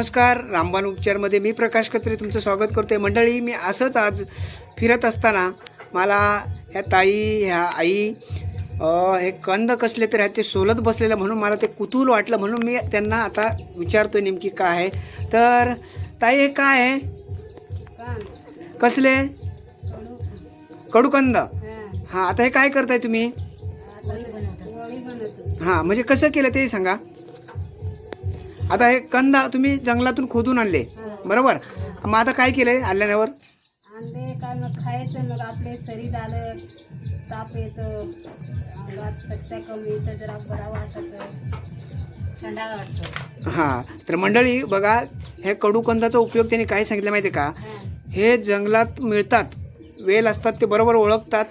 नमस्कार. रामबाण उपचारमध्ये मी प्रकाश कचरे तुमचं स्वागत करतोय. मंडळी मी असंच आज फिरत असताना मला ह्या ताई ह्या आई हे कंद कसले तर ह्या ते सोलत बसलेलं म्हणून मला ते कुतूल वाटलं म्हणून मी त्यांना आता विचारतो आहे नेमकी काय आहे. तर ताई हे काय आहे? कसले? कडूकंद. हां आता हे काय करताय तुम्ही? हां म्हणजे कसं केलं ते सांगा. आता हे कंद तुम्ही जंगलातून खोदून आणले. बरोबर? मग आता काय केलंय आणल्यावर? अंडे काय मग खायचं मग आपले शरीर आलं ताप येतं. अंगात सत्या कमी येतं जरा बरा वाटत. थंडा वाटतो. हां. तर मंडळी बघा हे कडूकंदाचा उपयोग त्यांनी काय सांगितलं माहिती का? हे. जंगलात मिळतात. वेल असतात ते बरोबर ओळखतात.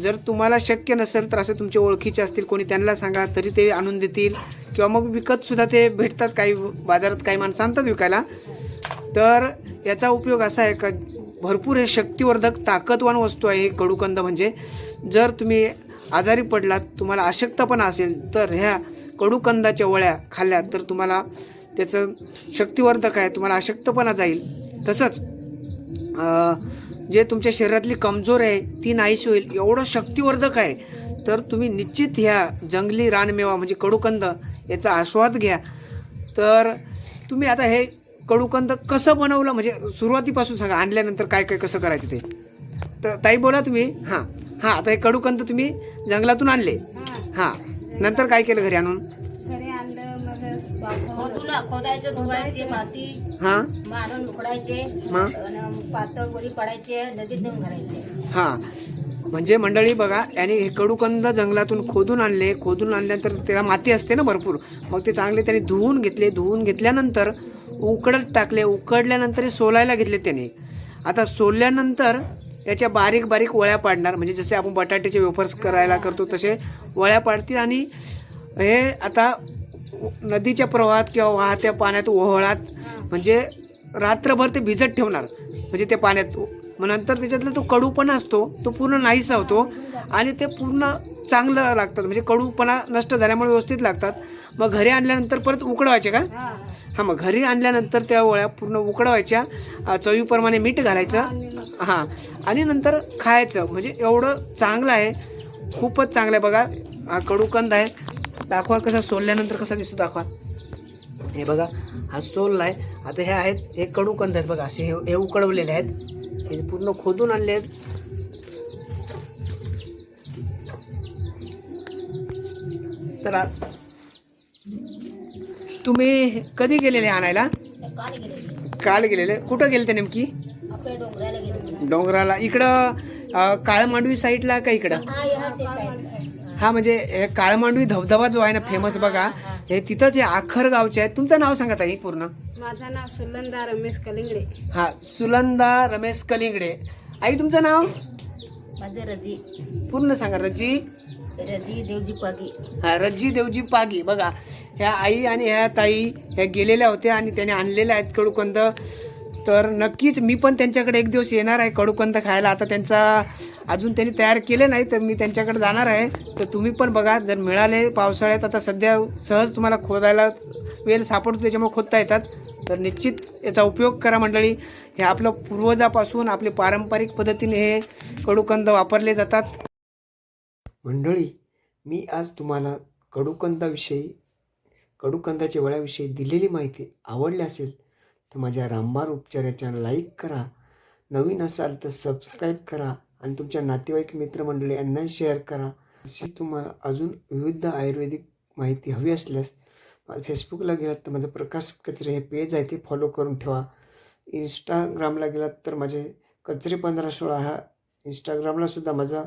जर तुम्हाला शक्य नसेल तर असे तुमचे ओळखीचे असतील कोणी त्यांना सांगा तरी ते आणून देतील. किंवा मग विकतसुद्धा ते भेटतात काही बाजारात काही माणसं आणतात विकायला. तर याचा उपयोग असा आहे का भरपूर हे शक्तिवर्धक ताकदवान वस्तू आहे हे कडूकंद म्हणजे. जर तुम्ही आजारी पडलात तुम्हाला अशक्तपणा असेल तर ह्या कडुकंदाच्या वळ्या खाल्ल्या तर तुम्हाला त्याचं शक्तिवर्धक आहे तुम्हाला अशक्तपणा जाईल. तसंच जे तुमच्या शरीरातली कमजोर आहे ती नाहीशी होईल एवढं शक्तिवर्धक आहे. तर तुम्ही निश्चित ह्या जंगली रानमेवा म्हणजे कडूकंद याचा आस्वाद घ्या. तर तुम्ही आता हे कडूकंद कसं बनवलं? म्हणजे सुरुवातीपासून सांगा आणल्यानंतर काय काय कसं करायचं ते? तर ताई बोला तुम्ही. हां. हां आता हे कडूकंद तुम्ही जंगलातून आणले. हा. हां नंतर काय केलं घरी आणून? घरी आणलं मग वाफवलं. खोदूला खोदायचं धुवायचे माती हां. मारून उकडायचे पातळ गोळी पडायचे नदीत घालायचे. हां. म्हणजे मंडळी बघा याने हे कडुकंद जंगलातून खोदून आणले. खोदून आणल्यानंतर त्याला माती असते ना भरपूर. मग ते चांगले त्याने धुवून घेतले. धुवून घेतल्यानंतर उकडत टाकले. उकडल्यानंतर हे सोलायला घेतले त्याने. आता सोलल्यानंतर याच्या बारीक बारीक वळ्या पाडणार. म्हणजे जसे आपण बटाट्याचे वेफर्स करायला करतो तसे वळ्या पाडतील आणि हे आता नदीच्या प्रवाहात किंवा वाहत्या पाण्यात ओहळात म्हणजे रात्रभर ते भिजत ठेवणार. म्हणजे ते पाण्यात मग नंतर त्याच्यातला तो कडूपणा असतो तो पूर्ण नाहीसा होतो आणि ते पूर्ण चांगलं लागतात. म्हणजे कडूपणा नष्ट झाल्यामुळे व्यवस्थित लागतात. मग घरी आणल्यानंतर परत उकडवायचे का? हा. मग घरी आणल्यानंतर त्या वळ्या पूर्ण उकडवायच्या. चवीप्रमाणे मीठ घालायचं. हां. आणि नंतर खायचं. म्हणजे एवढं चांगलं आहे. खूपच चांगलं आहे बघा. हा कडूकंद आहे. दाखवा कसा सोलल्यानंतर कसा दिसतो दाखवा. हे बघा हा सोलला आहे आता हे आहेत हे कडूकंद आहेत बघा. असे हे उकडवलेले आहेत. हे पूर्ण खोदून आणले आहेत तर तुम्ही कधी गेलेले आणायला? काल गेले काल गेलेले. कुठं गेले ते नेमकी डोंगराला इकडं काळमांडवी साईडला का इकडं? हा म्हणजे काळमांडवी धबधबा जो आहे ना फेमस बघा हे तिथंच हे आखर गावचे आहे तुमचं नाव सांगा ताई पूर्ण. माझं नाव सुलंदा रमेश कलिंगडे. हा सुलंदा रमेश कलिंगडे. आई तुमचं नाव? माझं रजी. पूर्ण सांगा रजी. रजी देवजी पागी. हा रज्जी देवजी पागी. बघा ह्या आई आणि ह्या ताई ह्या गेलेल्या होत्या आणि त्याने आणलेल्या आहेत कडूकंद. तर नक्कीच मी पण त्यांच्याकडे एक दिवस येणार आहे कडुकंद खायला. आता त्यांचा अजून त्यांनी तयार केले नाही तर मी त्यांच्याकडे जाणार आहे. तर तुम्ही पण बघा जर मिळाले पावसाळ्यात आता सध्या सहज तुम्हाला खोदायला वेळ सापडतो त्याच्यामुळे खोदता येतात. तर निश्चित याचा उपयोग करा मंडळी. हे आपलं पूर्वजापासून आपले पारंपरिक पद्धतीने हे कडुकंद वापरले जातात. मंडळी मी आज तुम्हाला कडुकंदाविषयी कडुकंदाच्या वळ्याविषयी दिलेली माहिती आवडली असेल तर माझ्या रामबार उपचाराच्या लाईक करा. नवीन असाल तर सबस्क्राईब करा आणि तुमच्या नातेवाईक मित्रमंडळी यांना शेअर करा. अशी तुम्हाला अजून विविध आयुर्वेदिक माहिती हवी असल्यास फेसबुकला गेलात तर माझं प्रकाश कचरे हे पेज आहे ते फॉलो करून ठेवा. इंस्टाग्रामला गेलात तर माझे कचरे पंधरा सोळा हा इंस्टाग्रामला सुद्धा माझा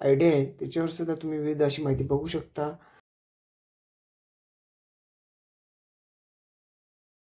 आयडिया आहे. त्याच्यावर सुद्धा तुम्ही विविध अशी माहिती बघू शकता.